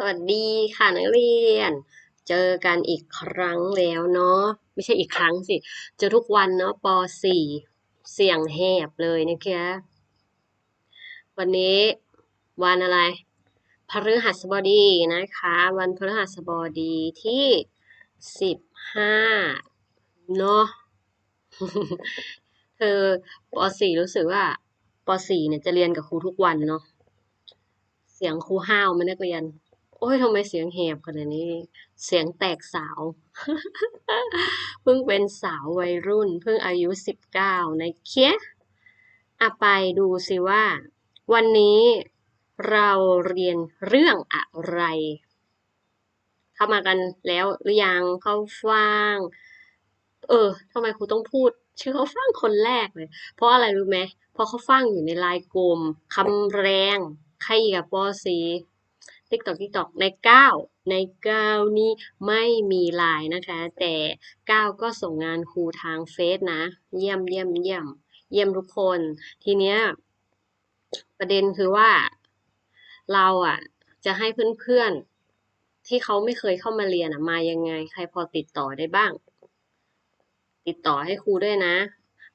สวัสดีค่ะนักเรียน เจอกันอีกครั้งแล้วเนาะไม่ใช่อีกครั้งสิ เจอทุกวันเนาะป .4 เสียงแหบเลยนะคะวันนี้วันอะไรพฤหัสบดีนะคะ วันพฤหัสบดีที่15เนาะเธอป .4 รู้สึกว่าป .4 เนี่ยจะเรียนกับครูทุกวันเนาะเสียงครูห้าวไหมนักเรียน โอ้ยทำไมเสียงแหบขนาดนี้ เสียงแตกสาว เพิ่งเป็นสาววัยรุ่น เพิ่งอายุสิบเก้านะเคียอะไปดูสิว่า วันนี้เราเรียนเรื่องอะไร เข้ามากันแล้วหรือยังเข้าฟัง เออทำไมครูต้องพูด ชื่อเขาฟังคนแรกเลย เพราะอะไรรู้ไหมเพราะเขาฟังอยู่ในลน์กลมคำแรงใครกับปอซี ติ๊กตอกติ๊กตอกในเก้าในเก้านี้ไม่มีไลน์นะคะ แต่เก้าก็ส่งงานครูทางเฟซนะ เยี่ยมเยี่ยมเยี่ยมเยี่ยมทุกคน ทีเนี้ยประเด็นคือว่าเราอะจะให้เพื่อนๆ ที่เขาไม่เคยเข้ามาเรียนอะมายังไง ใครพอติดต่อได้บ้าง ติดต่อให้ครูด้วยนะ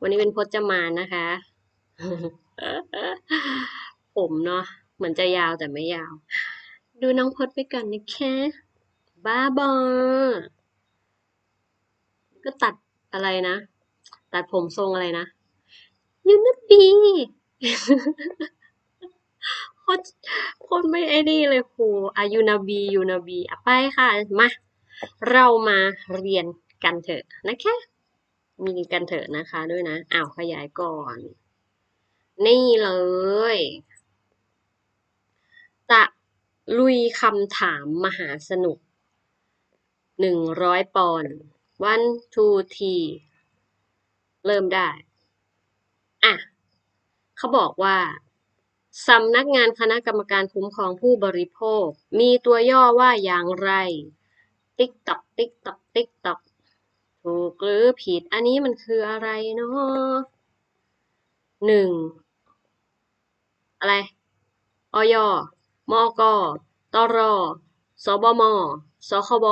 วันนี้เป็นพจมานนะคะ ผมเนาะเหมือนจะยาวแต่ไม่ยาว ดูน้องพจไปก่อนนะคะ บ้าบอ ก็ตัดอะไรนะ ตัดผมทรงอะไรนะยูนบีโคตรโคตรไม่ไอ้นี่เลยครูอายุนาบียูนาบีอะไปค่ะ มา เรามาเรียนกันเถอะนะคะ มีกันเถอะนะคะด้วยนะ อ้าว ขยายก่อน นี่เลยจะ ลุยคำถามมหาสนุก หนึ่งร้อยปอนด์ one two three เริ่มได้ อะ เขาบอกว่าสำนักงานคณะกรรมการคุ้มครองผู้บริโภค มีตัวย่อว่าอย่างไร ติ๊กตอกติ๊กตอกติ๊กตอกถูกหรือผิด อันนี้มันคืออะไรเนาะหนึ่งอะไร อย มก ตร สบม สคบ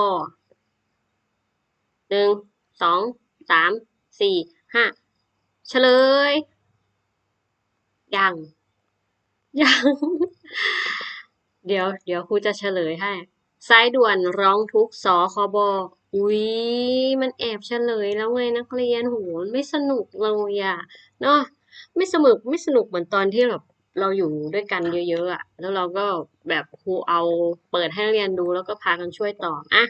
หนึ่ง สอง สาม สี่ ห้า เฉลย ยัง ยัง เดี๋ยว เดี๋ยวครูจะเฉลยให้ สายด่วนร้องทุกสคบอุ๊ยมันแอบเฉลยแล้วไงนักเรียนโหไม่สนุกเลยอะเนาะไม่สนุกไม่สนุกเหมือนตอนที่แบบ เราอยู่ด้วยกันเยอะๆอะแล้วเราก็แบบครูเอาเปิดให้นักเรียนดูแล้วก็พากันช่วยตอบอะ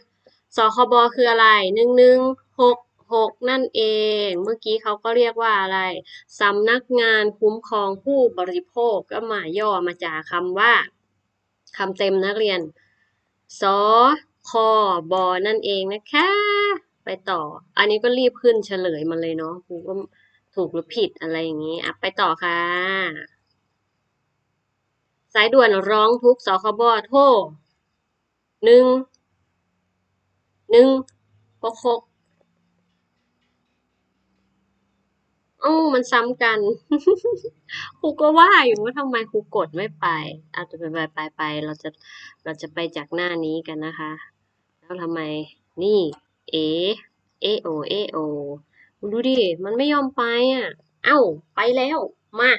สคบคืออะไรหนึ่งหนึ่งหกหกนั่นเอง เมื่อกี้เขาก็เรียกว่าอะไรสำนักงานคุ้มครองผู้บริโภคก็มาย่อมาจากคำว่าคำเต็มนักเรียนสคบนั่นเองนะคะ ไปต่อ อันนี้ก็รีบขึ้นเฉลยมาเลยเนาะครูก็ถูกหรือผิดอะไรอย่างนี้อะไปต่อค่ะ สายด่วนร้องทุกข์สคบโทรหนึ่งหนึ่งหกหกอ้ามันซ้ำกันครูก็ว่าอยู่ว่าทำไมครูกดไม่ไป อาจจะไปไปไปไปเราจะเราจะไปจากหน้านี้กันนะคะ แล้วทำไมนี่ เอ เอโอเอโอดูดิ มันไม่ยอมไปอะ เอ้า ไปแล้ว มา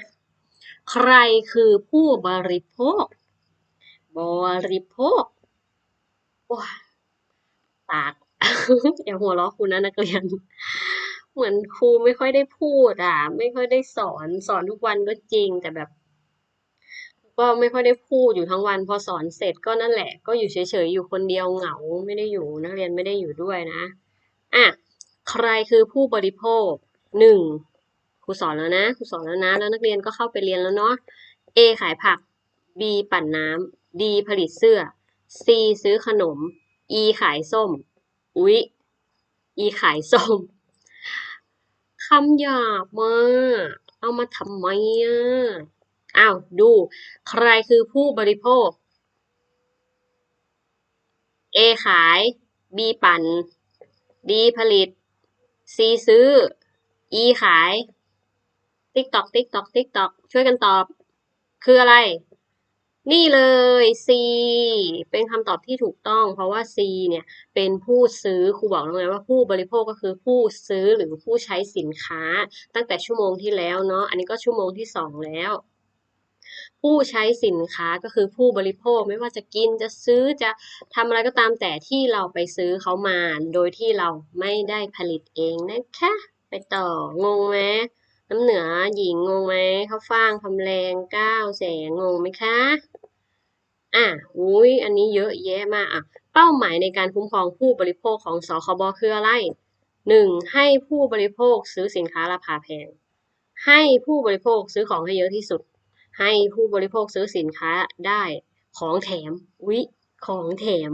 ใครคือผู้บริโภค บริโภคโอ้ยปาก อย่าหัวเราะครูนะนักเรียน เหมือนครูไม่ค่อยได้พูดอะ ไม่ค่อยได้สอน สอนทุกวันก็จริงแต่แบบ ก็ไม่ค่อยได้พูดอยู่ทั้งวัน พอสอนเสร็จก็นั่นแหละ ก็อยู่เฉยๆอยู่คนเดียวเหงา ไม่ได้อยู่ นักเรียนไม่ได้อยู่ด้วยนะ อะ ใครคือผู้บริโภคหนึ่ง ครูสอนแล้วนะครูสอนแล้วนะ แล้วนักเรียนก็เข้าไปเรียนแล้วเนาะ A ขายผัก B ปั่นน้ำ D ผลิตเสื้อ C ซื้อขนม E ขายส้ม อุ๊ย E ขายส้มคำหยาบมาเอามาทำไมอะอ้าวดู ใครคือผู้บริโภค A ขาย B ปั่น D ผลิต C ซื้อ E ขาย ติ๊กตอกติ๊กตอกติ๊กตอกช่วยกันตอบ คืออะไร นี่เลย C เป็นคำตอบที่ถูกต้อง เพราะว่า C เนี่ยเป็นผู้ซื้อครูบอกแล้วไงว่าผู้บริโภคก็คือผู้ซื้อหรือผู้ใช้สินค้า ตั้งแต่ชั่วโมงที่แล้วเนาะอันนี้ก็ชั่วโมงที่สองแล้วผู้ใช้สินค้าก็คือผู้บริโภคไม่ว่าจะกินจะซื้อจะทำอะไรก็ตามแต่ที่เราไปซื้อเขามา โดยที่เราไม่ได้ผลิตเองนะคะ ไปต่องงไหม น้ำเหนือหญิงงงไหมข้าวฟ่างคำแรงก้าวแสงงงไหมคะอะอุ้ยอันนี้เยอะแยะมากอะเป้าหมายในการคุ้มครองผู้บริโภคของสคบคืออะไรหนึ่งให้ผู้บริโภคซื้อสินค้าราคาแพง ให้ผู้บริโภคซื้อของให้เยอะที่สุด ให้ผู้บริโภคซื้อสินค้าได้ของแถมวิของแถม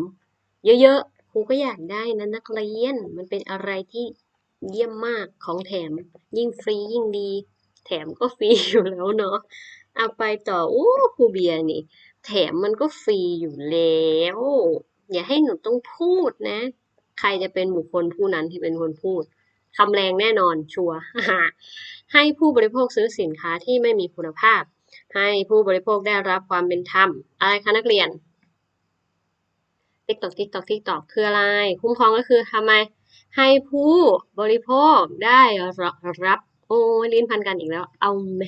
เยอะๆครูก็อยากได้นะนักเรียนมันเป็นอะไรที่ เยี่ยมมากของแถม ยิ่งฟรียิ่งดี แถมก็ฟรีอยู่แล้วเนาะเอาไปต่ออู้ครูเบียนี่ แถมมันก็ฟรีอยู่แล้ว อย่าให้หนูต้องพูดนะ ใครจะเป็นบุคคลผู้นั้นที่เป็นคนพูดคำแรงแน่นอนชัวร์ให้ผู้บริโภคซื้อสินค้าที่ไม่มีคุณภาพ ให้ผู้บริโภคได้รับความเป็นธรรมอะไรคะนักเรียนติ๊กตอกติ๊กตอกติ๊กตอกคืออะไร คุ้มครองก็คือทำไม ให้ผู้บริโภคได้รับโอ้ลิ้นพันกันอีกแล้ว เอาไหม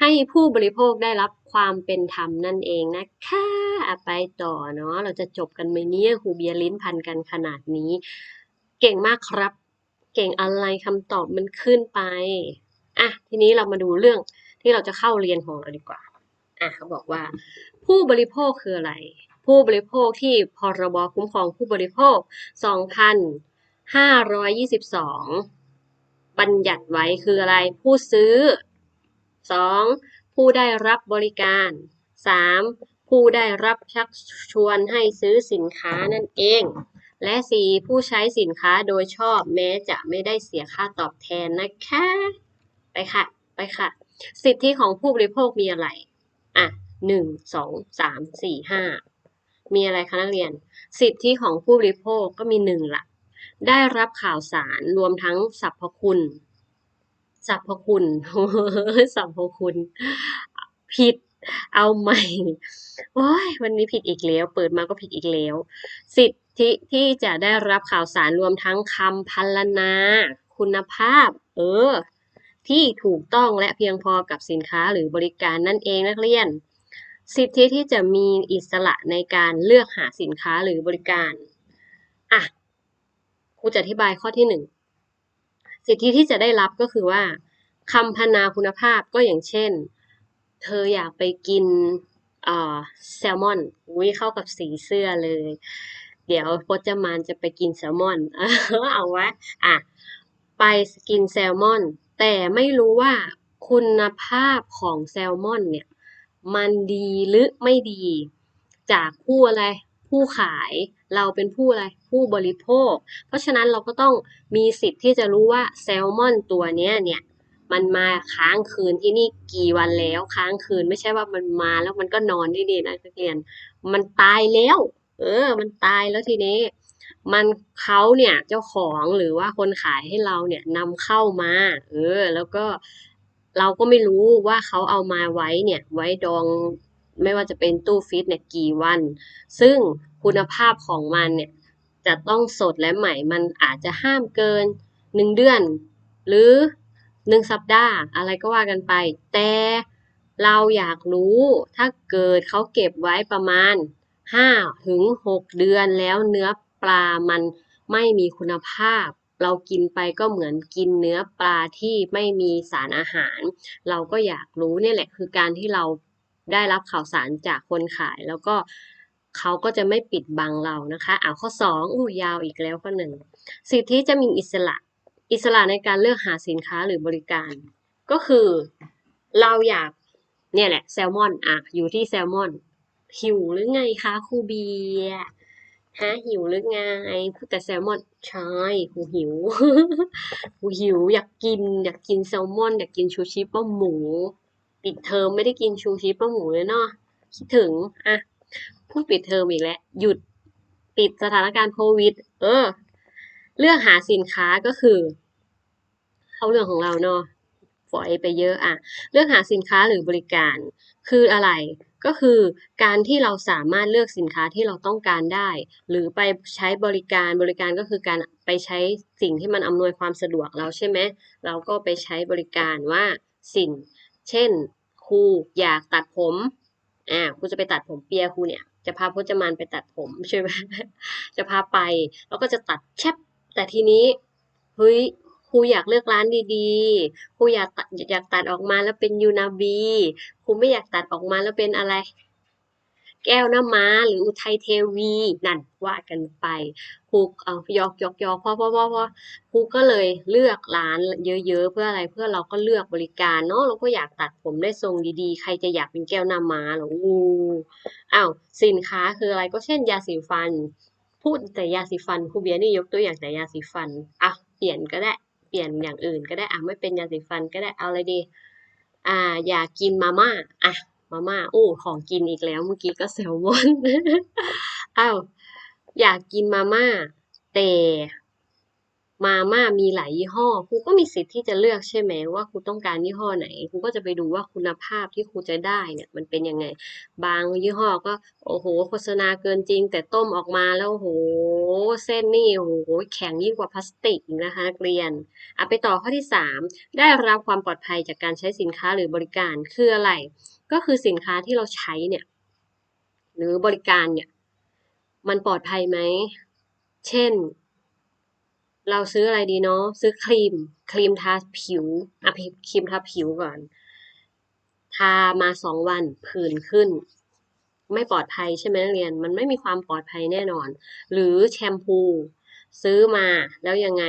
ให้ผู้บริโภคได้รับความเป็นธรรมนั่นเองนะคะอะไปต่อเนาะเราจะจบกันไหมเนี่ยครูเบียลิ้นพันกันขนาดนี้ เก่งมากครับ เก่งอะไรคำตอบมันขึ้นไปอะทีนี้เรามาดูเรื่องที่เราจะเข้าเรียนของเราดีกว่าอะเขาบอกว่า ผู้บริโภคคืออะไร ผู้บริโภคที่พรบคุ้มครองผู้บริโภค 2522บัญญัติไว้คืออะไร ผู้ซื้อ 2. ผู้ได้รับบริการ 3. ผู้ได้รับชักชวนให้ซื้อสินค้านั่นเอง และ 4. ผู้ใช้สินค้าโดยชอบแม้จะไม่ได้เสียค่าตอบแทนนะคะ ไปค่ะ ไปค่ะ สิทธิของผู้บริโภคมีอะไร อะหนึ่งสองสามสี่ห้ามีอะไรคะนักเรียน สิทธิของผู้บริโภคก็มีหนึ่งละ ได้รับข่าวสารรวมทั้งสรรพคุณสรรพคุณสรรพคุณ ผิด เอาใหม่โอ้ยวันนี้ผิดอีกแล้ว เปิดมาก็ผิดอีกแล้ว สิทธิที่จะได้รับข่าวสารรวมทั้งคำพรรณนา คุณภาพ เออ ที่ถูกต้องและเพียงพอกับสินค้าหรือบริการนั่นเองนักเรียน สิทธิที่จะมีอิสระในการเลือกหาสินค้าหรือบริการ อะูจะอธิบายข้อที่หนึ่งสิทธิที่จะได้รับก็คือว่าคำพรรณนาคุณภาพก็อย่างเช่น เธออยากไปกินแซลมอนอุ้ยเข้ากับสีเสื้อเลย เดี๋ยวพจมานจะไปกินแซลมอนเอาว้อะไปกินแซลมอน แต่ไม่รู้ว่าคุณภาพของแซลมอนเนี่ย มันดีหรือไม่ดี จากผู้อะไร ผู้ขายเราเป็นผู้อะไรผู้บริโภค เพราะฉะนั้นเราก็ต้องมีสิทธิ์ที่จะรู้ว่าแซลมอนตัวเนี้ยเนี่ยมันมาค้างคืนที่นี่กี่วันแล้วค้างคืนไม่ใช่ว่ามันมาแล้วมันก็นอนดีๆนะนักเรียน มันตายแล้ว เออ มันตายแล้วทีนี้ มันเขาเนี่ยเจ้าของหรือว่าคนขายให้เราเนี่ยนำเข้ามา เออ แล้วก็เราก็ไม่รู้ว่าเขาเอามาไว้เนี่ย ไว้ดอง ไม่ว่าจะเป็นตู้ฟิตเนี่ยกี่วัน ซึ่งคุณภาพของมันเนี่ยจะต้องสดและใหม่ มันอาจจะห้ามเกินหนึ่งเดือน หรือหนึ่งสัปดาห์อะไรก็ว่ากันไป แต่เราอยากรู้ถ้าเกิดเขาเก็บไว้ประมาณห้าถึงหกเดือนแล้วเนื้อปลามันไม่มีคุณภาพ เรากินไปก็เหมือนกินเนื้อปลาที่ไม่มีสารอาหาร เราก็อยากรู้เนี่ยแหละคือการที่เรา ได้รับข่าวสารจากคนขาย แล้วก็เขาก็จะไม่ปิดบังเรานะคะอ่าข้อสองอู้ยาวอีกแล้วข้อหนึ่งสิทธิจะมีอิสระ อิสระในการเลือกหาสินค้าหรือบริการ ก็คือเราอยากเนี่ยแหละแซลมอนอะอยู่ที่แซลมอน หิวหรือไงคะครูเบียฮะหิวหรือไงพูดแต่แซลมอนใช่ครูหิวครูหิว อยากกิน อยากกินแซลมอน อยากกินชูชิป้าหมู ปิดเทอมไม่ได้กินชูชิป้าหมูเลยเนาะคิดถึงอะพูดปิดเทอมอีกแล้วหยุดปิดสถานการณ์โควิด เออ เลือกหาสินค้าก็คือ เข้าเรื่องของเราเนาะฝอยไปเยอะอะเลือกหาสินค้าหรือบริการ คืออะไรก็คือการที่เราสามารถเลือกสินค้าที่เราต้องการได้ หรือไปใช้บริการบริการก็คือการไปใช้สิ่งที่มันอำนวยความสะดวกเราใช่ไหมเราก็ไปใช้บริการว่าสิ่ง เช่น ครูอยากตัดผม อ่าครูจะไปตัดผมเปียครูเนี่ย จะพาพจมานไปตัดผมใช่ไหมจะพาไป แล้วก็จะตัดแชปแต่ทีนี้ เฮ้ย ครูอยากเลือกร้านดีๆ ครูอยากตัดอยากตัดออกมาแล้วเป็นยูนาบี ครูไม่อยากตัดออกมาแล้วเป็นอะไร แก้วน้ำม้า หรืออุทัยเทวีนั่นว่ากันไปครูเอายอกยอกยอกพ่อพ่อพ่อพ่อครูก็เลยเลือกร้านเยอะ ๆ เพื่ออะไรเพื่อเราก็เลือกบริการเนาะเราก็อยากตัดผมได้ทรงดีๆ ใครจะอยากเป็นแก้วน้ำม้าหรออู้อ้าวสินค้าคืออะไรก็เช่นยาสีฟัน พูดแต่ยาสีฟันครูเบียร์นี่ยกตัวอย่างแต่ยาสีฟันอะเปลี่ยนก็ได้เปลี่ยนอย่างอื่นก็ได้อะไม่เป็นยาสีฟันก็ได้เอาอะไรดีอ่าอยากกินมาม่าอะ มาม่าโอ้ของกินอีกแล้ว เมื่อกี้ก็แซลมอนอ้าวอยากกินมาม่าแต่มาม่ามีหลายยี่ห้อครูก็มีสิทธิ์ที่จะเลือกใช่ไหมว่าครูต้องการยี่ห้อไหนครูก็จะไปดูว่าคุณภาพที่ครูจะได้เนี่ย มันเป็นยังไง บางยี่ห้อก็ โอ้โห โฆษณาเกินจริง แต่ต้มออกมาแล้วโอ้โห เส้นนี่โอ้โหแข็งยิ่งกว่าพลาสติกนะคะนักเรียนเอะไปต่อข้อที่สามได้รับความปลอดภัยจากการใช้สินค้าหรือบริการคืออะไร ก็คือสินค้าที่เราใช้เนี่ย หรือบริการเนี่ย มันปลอดภัยไหม เช่น เราซื้ออะไรดีเนาะซื้อครีม ครีมทาผิวอะครีมทาผิวก่อน ทามาสองวันผื่นขึ้น ไม่ปลอดภัยใช่ไหมนักเรียน มันไม่มีความปลอดภัยแน่นอน หรือแชมพู ซื้อมาแล้วยังไง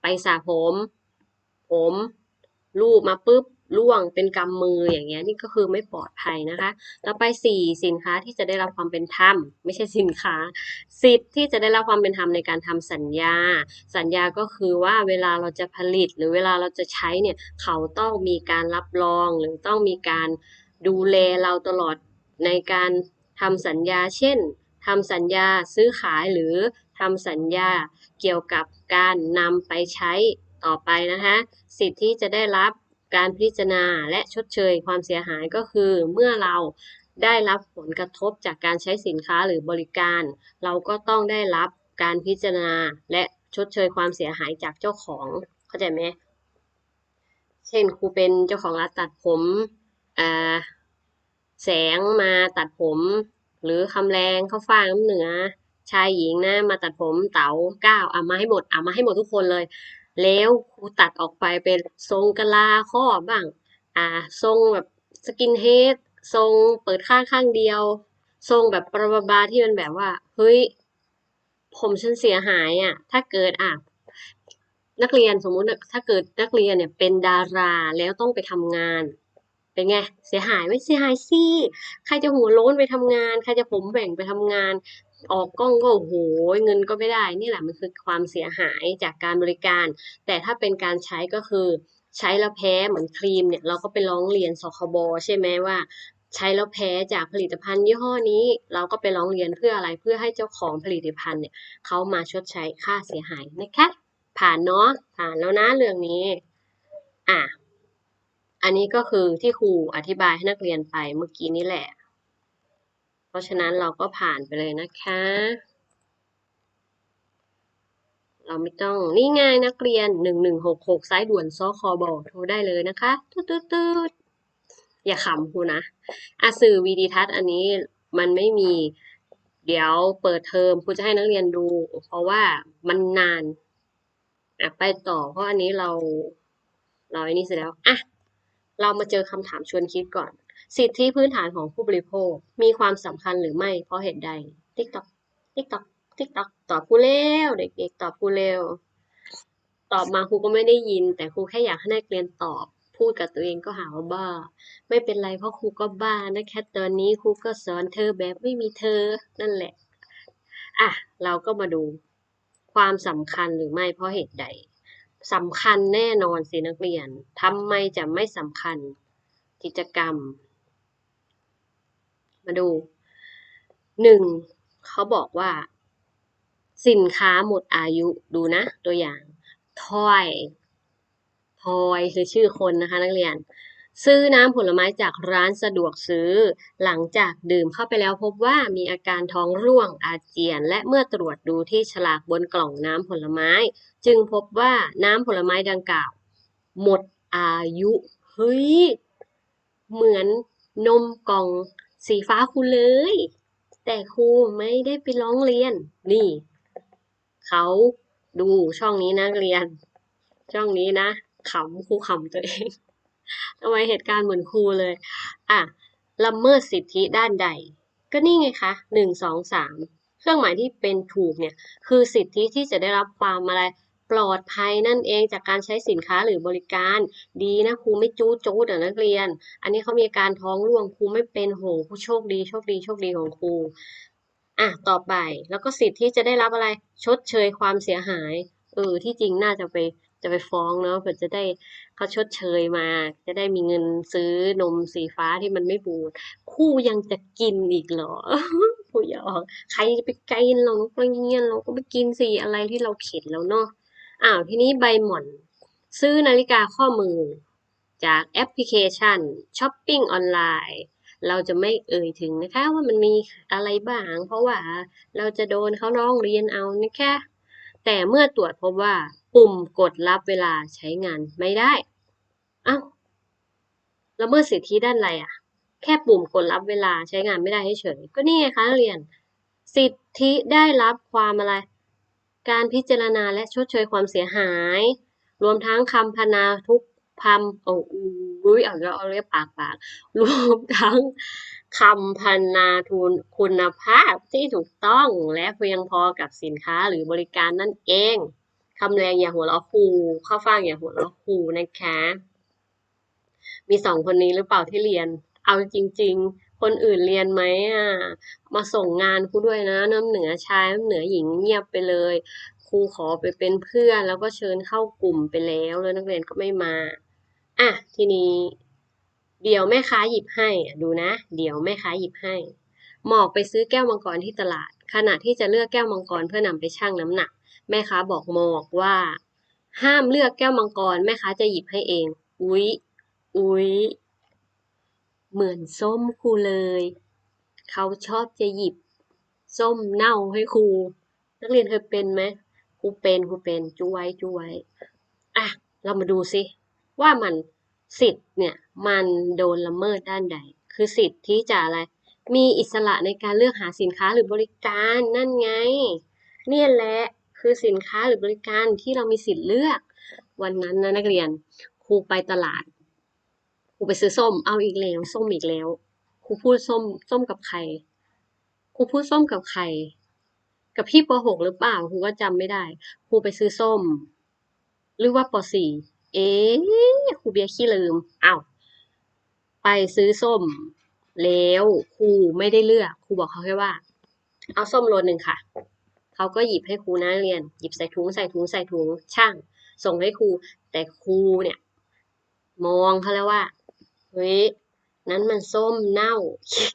ไปสระผม ผม ลูบมาปุ๊บ ร่วงเป็นกำมืออย่างเงี้ยนี่ก็คือไม่ปลอดภัยนะคะ ต่อไปสี่สินค้าที่จะได้รับความเป็นธรรม ไม่ใช่สินค้าสิทธิที่จะได้รับความเป็นธรรมในการทำสัญญา สัญญาก็คือว่าเวลาเราจะผลิตหรือเวลาเราจะใช้เนี่ยเขาต้องมีการรับรองหรือต้องมีการดูแลเราตลอดในการทำสัญญา เช่นทำสัญญาซื้อขายหรือทำสัญญาเกี่ยวกับการนำไปใช้ต่อไปนะคะสิทธิ์ที่จะได้รับ การพิจารณาและชดเชยความเสียหายก็คือ เมื่อเราได้รับผลกระทบจากการใช้สินค้าหรือบริการ เราก็ต้องได้รับการพิจารณาและชดเชยความเสียหายจากเจ้าของเข้าใจไหมเช่นครูเป็นเจ้าของร้านตัดผมแสงมาตัดผม หรือคำแรงเข้าฟ้างน้ำเหนือ ชายหญิงนะมาตัดผมเต๋าก้าวเอามาให้หมดเอามาให้หมดทุกคนเลย แล้วครูตัดออกไปเป็นทรงกะลาข้อบ้าง อ่า ทรงแบบสกินเฮดทรงเปิดข้างข้างเดียว ทรงแบบประบาที่มันแบบว่า เฮ้ย ผมฉันเสียหายอะ ถ้าเกิดอะนักเรียนสมมุติถ้าเกิดนักเรียนเนี่ยเป็นดาราแล้วต้องไปทำงาน เป็นไง เสียหายไม่เสียหายสิใครจะหัวโล้นไปทำงาน ใครจะผมแบ่งไปทำงาน ออกกล้องก็โอ้โหเงินก็ไม่ได้ นี่แหละมันคือความเสียหายจากการบริการ แต่ถ้าเป็นการใช้ก็คือใช้แล้วแพ้เหมือนครีมเนี่ยเราก็ไปร้องเรียนสคบใช่ไหมว่าใช้แล้วแพ้จากผลิตภัณฑ์ยี่ห้อนี้ เราก็ไปร้องเรียนเพื่ออะไรเพื่อให้เจ้าของผลิตภัณฑ์เนี่ยเขามาชดใช้ค่าเสียหายนะคะผ่านเนาะผ่านแล้วนะเรื่องนี้อะอันนี้ก็คือที่ครูอธิบายให้นักเรียนไปเมื่อกี้นี้แหละ ราะฉะนั้นเราก็ผ่านไปเลยนะคะ เราไม่ต้องนี่ง่ายนักเรียนหนึ่งหนึ่งหกหกสายด่วนซอคอบอโทรได้เลยนะคะตืดตืดตดอย่าขำครูนะอาสื่อวีดีทัศน์อันนี้มันไม่มีเดี๋ยวเปิดเทอมครูจะให้นักเรียนดู เพราะว่ามันนานอะไปต่อเพราะอันนี้เรา เราอันนี้เสร็จแล้วอะเรามาเจอคำถามชวนคิดก่อน สิทธิพื้นฐานของผู้บริโภค มีความสำคัญหรือไม่ เพราะเหตุใดติ๊กตอกติ๊กตอกติ๊กตอกตอบผู้เร็วเด็กๆตอบผู้เร็ว ตอบมาครูก็ไม่ได้ยิน แต่ครูแค่อยากให้นักเรียนตอบ พูดกับตัวเองก็หาว่าบ้า ไม่เป็นไรเพราะครูก็บ้านะแค่ตอนนี้ครูก็สอนเธอแบบไม่มีเธอนั่นแหละอะเราก็มาดูความสำคัญหรือไม่เพราะเหตุใดสำคัญแน่นอนสินักเรียนทำไมจะไม่สำคัญกิจกรรม มาดูหนึ่งเขาบอกว่า สินค้าหมดอายุดูนะ ตัวอย่างทอยทอยคือชื่อคนนะคะ นักเรียน ซื้อน้ำผลไม้จากร้านสะดวกซื้อ หลังจากดื่มเข้าไปแล้วพบว่ามีอาการท้องร่วงอาเจียน และเมื่อตรวจดูที่ฉลากบนกล่องน้ำผลไม้ จึงพบว่าน้ำผลไม้ดังกล่าว หมดอายุ เฮ้ย เหมือนนมกล่อง สีฟ้าครูเลย แต่ครูไม่ได้ไปร้องเรียน นี่ เขาดูช่องนี้นักเรียน ช่องนี้นะขำครูขำตัวเองทำไมเหตุการณ์เหมือนครูเลย อะละเมิดสิทธิด้านใด ก็นี่ไงคะหนึ่งสองสามเครื่องหมายที่เป็นถูกเนี่ย คือสิทธิที่จะได้รับความอะไร ปลอดภัยนั่นเองจากการใช้สินค้าหรือบริการ ดีนะครูไม่จู้จู้แต่นักเรียน อันนี้เขามีการท้องร่วงครูไม่เป็นโหครูโชคดีโชคดีโชคดีของครูอะต่อไปแล้วก็สิทธิ์ที่จะได้รับอะไรชดเชยความเสียหายเออที่จริงน่าจะไปจะไปฟ้องเนาะเพื่อจะได้เขาชดเชยมา จะได้มีเงินซื้อนมสีฟ้าที่มันไม่บูดครู่ยังจะกินอีกเหรอครูอยากใครจะไปกินเราก็เงี้ยเราก็ไปกินสิอะไรที่เราเข็ดแล้วเนาะ อ้าวทีนี้ใบหม่อน ซื้อนาฬิกาข้อมือ จากแอปพลิเคชันช้อปปิ้งออนไลน์เราจะไม่เอ่ยถึงนะคะว่ามันมีอะไรบ้าง เพราะว่าเราจะโดนเขาร้องเรียนเอานะคะแต่เมื่อตรวจพบว่า ปุ่มกดรับเวลาใช้งานไม่ได้เอ้าวละเมิดสิทธิด้านอะไรอะแค่ปุ่มกดรับเวลาใช้งานไม่ได้เฉยก็นี่ไงคะนักเรียน สิทธิได้รับความอะไร การพิจารณาและชดเชยความเสียหาย รวมทั้งคำพนาทุกคำโอ้อุ้ยเอาแล้วเอาเรียกปากปากรวมทั้งคำพนาทุนคุณภาพที่ถูกต้องและเพียงพอกับสินค้าหรือบริการนั่นเองคำแรงอย่าหัวเราะคูข้าฟังอย่าหัวเราะคูนะคะ มีสองคนนี้หรือเปล่าที่เรียน เอาจริง ๆ คนอื่นเรียนไหมอะ มาส่งงานครูด้วยนะ น้ำเหนือชายน้ำเหนือหญิงเงียบไปเลย ครูขอไปเป็นเพื่อน แล้วก็เชิญเข้ากลุ่มไปแล้วแล้วนักเรียนก็ไม่มา อะ ทีนี้ เดี๋ยวแม่ค้าหยิบให้ดูนะ เดี๋ยวแม่ค้าหยิบให้ หมอกไปซื้อแก้วมังกรที่ตลาด ขณะที่จะเลือกแก้วมังกรเพื่อนำไปชั่งน้ำหนัก แม่ค้าบอกหมอกว่า ห้ามเลือกแก้วมังกร แม่ค้าจะหยิบให้เอง อุ๊ย อุ๊ย เหมือนส้มครูเลย เขาชอบจะหยิบ ส้มเน่าให้ครู นักเรียนเคยเป็นไหมครูเป็นครูเป็นจูไว้จูไว้อะ เรามาดูสิว่ามันสิทธิ์เนี่ยมันโดนละเมิดด้านใด คือสิทธิ์ที่จะอะไร มีอิสระในการเลือกหาสินค้าหรือบริการนั่นไง เนี่ยแหละคือสินค้าหรือบริการที่เรามีสิทธิ์เลือก วันนั้นนะนักเรียนครูไปตลาด ครูไปซื้อส้ม เอาอีกแล้ว ส้มอีกแล้ว ครูพูดส้ม ส้มกับใคร ครูพูดส้มกับใคร กับพี่ป .6 หรือเปล่า ครูก็จำไม่ได้ ครูไปซื้อส้ม หรือว่าป .4 เอ๊ครูเบียร์ขี้ลืมอ้าวไปซื้อส้ม แล้วครูไม่ได้เลือก ครูบอกเขาแค่ว่า เอาส้มโลหนึ่งค่ะ เขาก็หยิบให้ครูนะเรียน หยิบใส่ถุงใส่ถุงใส่ถุงช่าง ส่งให้ครู แต่ครูเนี่ย มองเขาแล้วว่า เฮ้ยนั้นมันส้มเน่า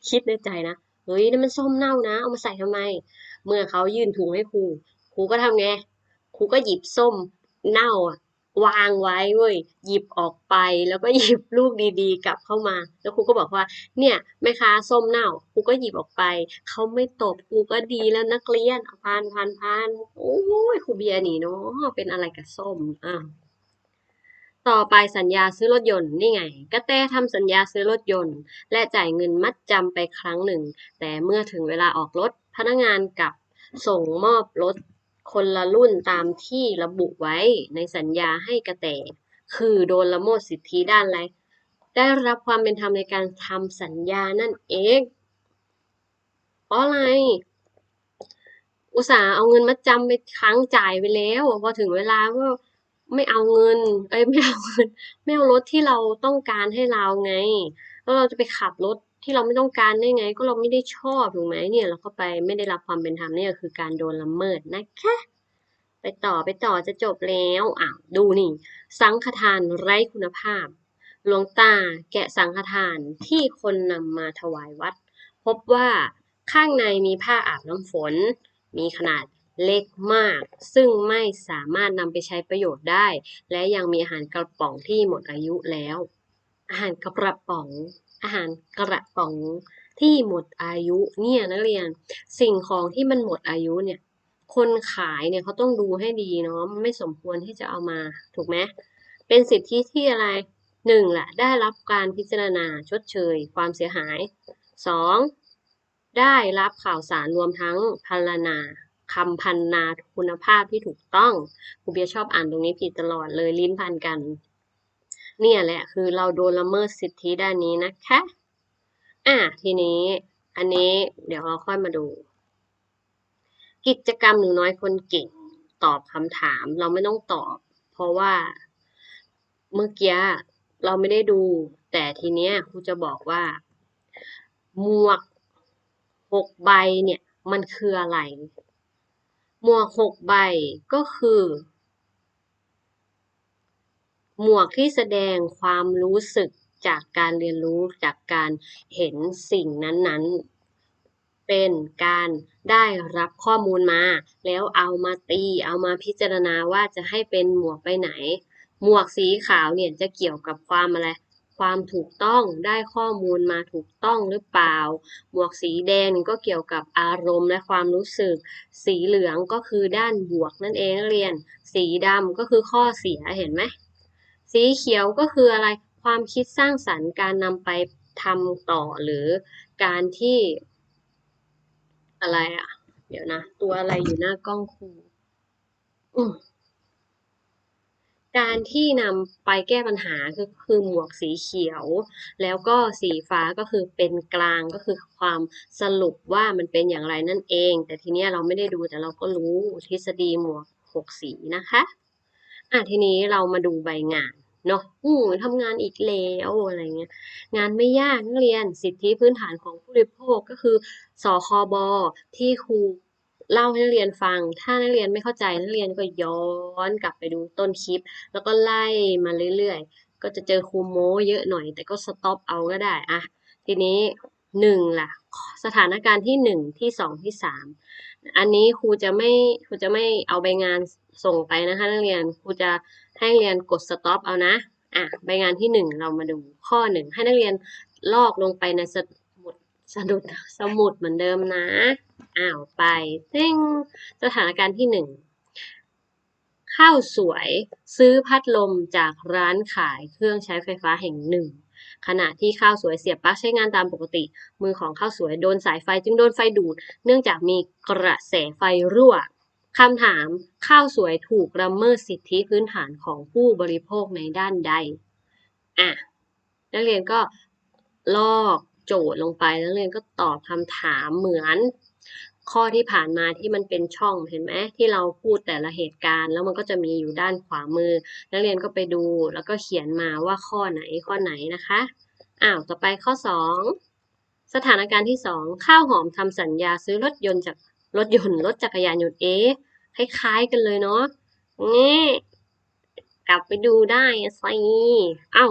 คิดในใจนะเฮ้ยนั่นมันส้มเน่านะ เอามาใส่ทำไม เมื่อเขายื่นถุงให้ครูครูก็ทำไงครูก็หยิบส้มเน่าอะวางไว้เว้ยหยิบออกไปแล้วก็หยิบลูกดีๆ กลับเข้ามา แล้วครูก็บอกว่า เนี่ยแม่ค้าส้มเน่าครูก็หยิบออกไปเขาไม่ตบครูก็ดีแล้วนักเรียนพานพานพานโอ้ยครูเบียร์นี่เนาะเป็นอะไรกับส้มอะ ต่อไปสัญญาซื้อรถยนต์นี่ไงกระแตทำสัญญาซื้อรถยนต์ และจ่ายเงินมัดจำไปครั้งหนึ่ง แต่เมื่อถึงเวลาออกรถพนักงานกับส่งมอบรถคนละรุ่นตามที่ระบุไว้ในสัญญาให้กระแต คือโดนละเมิดสิทธิด้านอะไรได้รับความเป็นธรรมในการทำสัญญานั่นเองเพราะอะไร อุตส่าห์เอาเงินมาจำไปค้างจ่ายไปแล้ว พอถึงเวลาก็ ไม่เอาเงิน เอ้ยไม่เอาเงินไม่เอารถที่เราต้องการให้เราไง แล้วเราจะไปขับรถที่เราไม่ต้องการได้ไง ก็เราไม่ได้ชอบถูกไหมเนี่ย เราก็ไปไม่ได้รับความเป็นธรรมนี่ยคือการโดนละเมิดนะคะไปต่อไปต่อจะจบแล้วอะดูนี่ สังฆทานไร้คุณภาพ หลวงตาแกะสังฆทานที่คนนำมาถวายวัด พบว่าข้างในมีผ้าอาบน้ำฝน มีขนาด เล็กมาก ซึ่งไม่สามารถนำไปใช้ประโยชน์ได้ และยังมีอาหารกระป๋องที่หมดอายุแล้ว อาหารกระป๋อง อาหารกระป๋องที่หมดอายุเนี่ยนักเรียน สิ่งของที่มันหมดอายุเนี่ย คนขายเนี่ยเขาต้องดูให้ดีเนาะไม่สมควรที่จะเอามาถูกไหมเป็นสิทธิที่อะไรหนึ่งแหละได้รับการพิจารณาชดเชย ความเสียหายสองได้รับข่าวสารรวมทั้งพรรณนา คำพันนาคุณภาพที่ถูกต้องครูเบียชอบอ่านตรงนี้ผิดตลอดเลยลิ้นพันกัน เนี่ยแหละคือเราโดนละเมิดสิทธิด้านนี้นะคะ อะทีนี้ อันนี้เดี๋ยวเราค่อยมาดู กิจกรรมหนูน้อยคนเก่ง ตอบคำถามเราไม่ต้องตอบ เพราะว่าเมื่อกี้เราไม่ได้ดู แต่ทีเนี้ยครูจะบอกว่า หมวกหกใบเนี่ย มันคืออะไร หมวกหกใบก็คือ หมวกที่แสดงความรู้สึกจากการเรียนรู้จากการเห็นสิ่งนั้นๆ เป็นการได้รับข้อมูลมา แล้วเอามาตีเอามาพิจารณาว่าจะให้เป็นหมวกไปไหน หมวกสีขาวเนี่ยจะเกี่ยวกับความอะไร ความถูกต้องได้ข้อมูลมาถูกต้องหรือเปล่าหมวกสีแดงก็เกี่ยวกับอารมณ์และความรู้สึก สีเหลืองก็คือด้านบวกนั่นเองนักเรียน สีดำก็คือข้อเสียเห็นไหมสีเขียวก็คืออะไรความคิดสร้างสรรค์การนำไปทำต่อหรือการที่ อะไรอะ เดี๋ยวนะ ตัวอะไรอยู่หน้ากล้องครูอืม การที่นำไปแก้ปัญหาก็คือหมวกสีเขียว แล้วก็สีฟ้าก็คือเป็นกลางก็คือความสรุปว่ามันเป็นอย่างไรนั่นเอง แต่ทีนี้เราไม่ได้ดูแต่เราก็รู้ทฤษฎีหมวกหกสีนะคะอะทีนี้เรามาดูใบงานเนาะอืมทำงานอีกแล้วอะไรเงี้ย งานไม่ยากนักเรียนสิทธิพื้นฐานของผู้บริโภคก็คือสคบที่ครู เล่าให้นักเรียนฟัง ถ้านักเรียนไม่เข้าใจนักเรียนก็ย้อนกลับไปดูต้นคลิป แล้วก็ไล่มาเรื่อยๆ ก็จะเจอครูโม้เยอะหน่อย แต่ก็สต็อปเอาก็ได้อะทีนี้หนึ่งล่ะ สถานการณ์ที่หนึ่งที่สองที่สามอันนี้ครูจะไม่ครูจะไม่เอาใบงานส่งไปนะคะนักเรียนครูจะให้นักเรียนกดสต็อปเอานะอะใบงานที่หนึ่งเรามาดูข้อหนึ่งให้นักเรียนลอกลงไปใน สะดุดสมุดเหมือนเดิมนะ อ้าวไปเต้งสถานการณ์ที่หนึ่งข้าวสวยซื้อพัดลมจากร้านขายเครื่องใช้ไฟฟ้าแห่งหนึ่ง ขณะที่ข้าวสวยเสียบปลั๊กใช้งานตามปกติ มือของข้าวสวยโดนสายไฟจึงโดนไฟดูด เนื่องจากมีกระแสไฟรั่วคำถามข้าวสวยถูกละเมิดสิทธิพื้นฐานของผู้บริโภคในด้านใด อะ นักเรียนก็ลอก โจทย์ลงไปนักเรียนก็ตอบคำถามเหมือน ข้อที่ผ่านมาที่มันเป็นช่องเห็นไหมที่เราพูดแต่ละเหตุการณ์ แล้วมันก็จะมีอยู่ด้านขวามือ นักเรียนก็ไปดูแล้วก็เขียนมาว่าข้อไหนข้อไหนนะคะอ้าวต่อไปข้อ 2 สถานการณ์ที่ 2 ข้าวหอมทำสัญญาซื้อรถยนต์จากรถยนต์รถจักรยานยนต์เอ๊ะคล้ายๆกันเลยเนาะนี่กลับไปดูได้สิเอ้า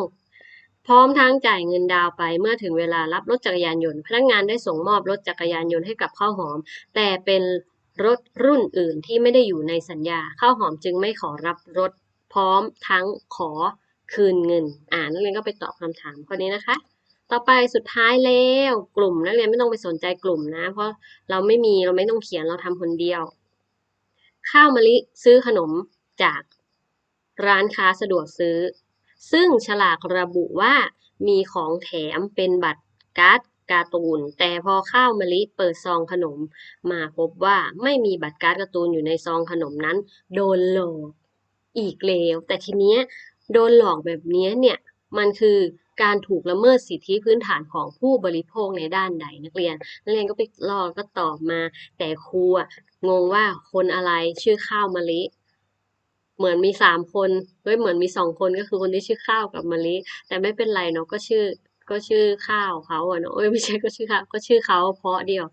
พร้อมทั้งจ่ายเงินดาวไปเมื่อถึงเวลารับรถจักรยานยนต์ พนักงานได้ส่งมอบรถจักรยานยนต์ให้กับข้าวหอม แต่เป็นรถรุ่นอื่นที่ไม่ได้อยู่ในสัญญาข้าวหอมจึงไม่ขอรับรถ พร้อมทั้งขอคืนเงิน อ่านักเรียนก็ไปตอบคำถามข้อนี้นะคะ ต่อไปสุดท้ายแล้วกลุ่มนักเรียนไม่ต้องไปสนใจกลุ่มนะ เพราะเราไม่มีเราไม่ต้องเขียนเราทำคนเดียว ข้าวมะลิซื้อขนมจากร้านค้าสะดวกซื้อ ซึ่งฉลากระบุว่ามีของแถมเป็นบัตรการ์ดการ์ตูน แต่พอข้าวมะลิเปิดซองขนม มาพบว่าไม่มีบัตรการ์ดการ์ตูนอยู่ในซองขนมนั้น โดนหลอกอีกแล้วแต่ทีเนี้ยโดนหลอกแบบนี้เนี่ยมันคือการถูกละเมิดสิทธิพื้นฐานของผู้บริโภคในด้านใดนักเรียน นักเรียนก็ไปลอกก็ตอบมา แต่ครูอะงงว่าคนอะไรชื่อข้าวมะลิ เหมือนมีสามคนเฮ้ยเหมือนมีสองคนก็คือคนที่ชื่อข้าวกับมะลิ แต่ไม่เป็นไรเนาะก็ชื่อก็ชื่อข้าวเขาอะเนาะเอ้ยไม่ใช่ก็ชื่อข้าวก็ชื่อเขาเพราะเดียว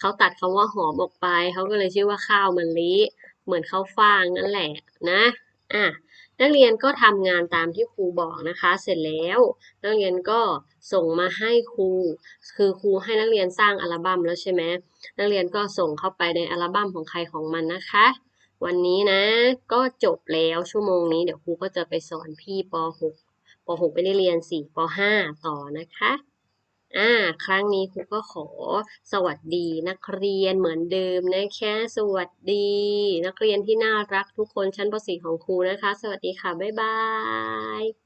เขาตัดคำว่าหอมออกไปเขาก็เลยชื่อว่าข้าวมะลิเหมือนข้าวฟ่างนั่นแหละนะอะนักเรียนก็ทำงานตามที่ครูบอกนะคะ เสร็จแล้ว นักเรียนก็ส่งมาให้ครู คือครูให้นักเรียนสร้างอัลบั้มแล้วใช่ไหมนักเรียนก็ส่งเข้าไปในอัลบั้มของใครของมันนะคะ วันนี้นะ ก็จบแล้วชั่วโมงนี้เดี๋ยวครูก็จะไปสอนพี่ป .6 ป .6 ไม่ได้เรียนสี่ป .5 ต่อนะคะอ่าครั้งนี้ครูก็ขอสวัสดีนักเรียนเหมือนเดิมนะคะสวัสดี นักเรียนที่น่ารักทุกคนชั้นป .4 ของครูนะคะ สวัสดีค่ะ บ๊ายบาย